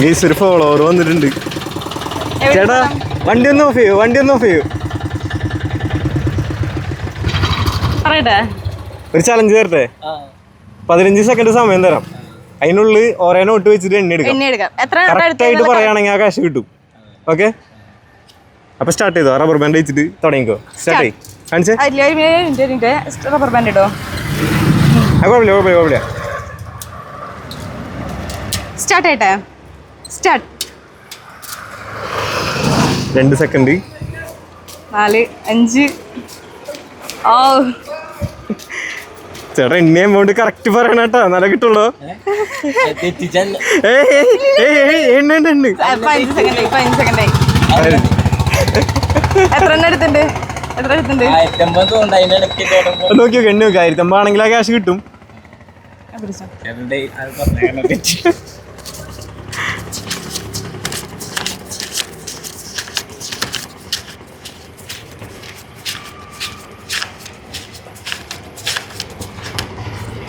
ഗീസ് ഒരു ഫോളോവർ വന്നിട്ടുണ്ട്. ചേട്ടാ വണ്ടി ഒന്ന് ഓഫ് ചെയ്യൂ വണ്ടി ഒന്ന് ഓഫ് ചെയ്യൂ. പറയട്ടെ? ഒരു ചലഞ്ച് തരട്ടെ? പതിനഞ്ച് സെക്കൻഡ് സമയം തരാം. അതിനുള്ളിൽ ഓരോ നോട്ട് വെച്ചിട്ട് എണ്ണ എടുക്കാം. എണ്ണ എടുക്കാം. എത്ര കറക്റ്റ് ആയിട്ട് പറയുകയാണെങ്കിൽ ആ കാശ് കിട്ടും. ഓക്കെ അപ്പൊ സ്റ്റാർട്ട് ചെയ്തോ? റബ്ബർ ബാൻഡ് വെച്ചിട്ട് തുടങ്ങിക്കോ. സ്റ്റാർട്ട് ചെയ് കാണിച്ചേ? റബ്ബർ ബാൻഡ് ഇടോ. ആ കുഴപ്പമില്ല കുഴപ്പമില്ല കുഴപ്പമില്ല. സ്റ്റാർട്ട് ആയിട്ടെ? സ്റ്റാർട്ട് രണ്ട് സെക്കൻഡ് നാല് അഞ്ച്. ഓ. ചേട്ടാ എണ്ണ എമൗണ്ട് കറക്റ്റ് പറയണ കേട്ടോ. എന്നാലേ കിട്ടുള്ളൂ. എത്ര എണ്ണം എടുത്തിട്ടുണ്ട് എത്ര എടുത്തിട്ടുണ്ട് നോക്കി നോക്കി എണ്ണ നോക്കി. ആയിരത്തി അമ്പാണെങ്കിൽ ആ കാശ് കിട്ടും ചേട്ടന്റെ അത് പറഞ്ഞ തെറ്റി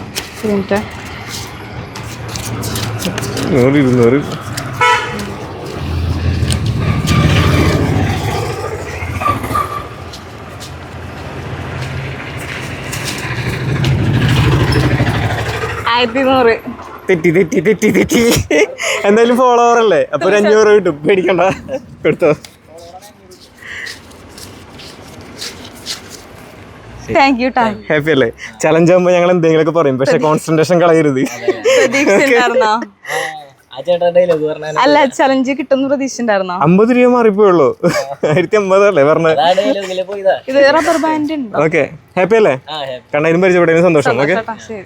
ഒരു മിനിറ്റ് നൂറ് ഇരുന്നൂറ് ആയിരത്തി നൂറ് തെറ്റി തെറ്റി തെറ്റി തെറ്റി. എന്തായാലും ഫോളോവർ അല്ലേ? അപ്പൊ ഒരു അഞ്ഞൂറ് കിട്ടും. പേടിക്കണ്ട. കൊടുത്തോ താങ്ക് യു ഹാപ്പി അല്ലേ? ചലഞ്ച് ആകുമ്പോ ഞങ്ങൾ എന്തെങ്കിലുമൊക്കെ പറയും. പക്ഷെ കോൺസെൻട്രേഷൻ കളയരുത്. അല്ല ചലഞ്ച് കിട്ടുന്ന പ്രതീക്ഷ ഉണ്ടായിരുന്നോ അമ്പത് രൂപ മാറിപ്പോയുള്ളൂ ആയിരത്തി അമ്പത് അല്ലേ പറഞ്ഞത് ഇത് റബ്ബർ ബാൻഡ് ഉണ്ടോ. ഓക്കെ ഹാപ്പി അല്ലേ? കണ്ടതിനും പരിചയപ്പെട്ടതിന് സന്തോഷം. ഓക്കെ ശരി.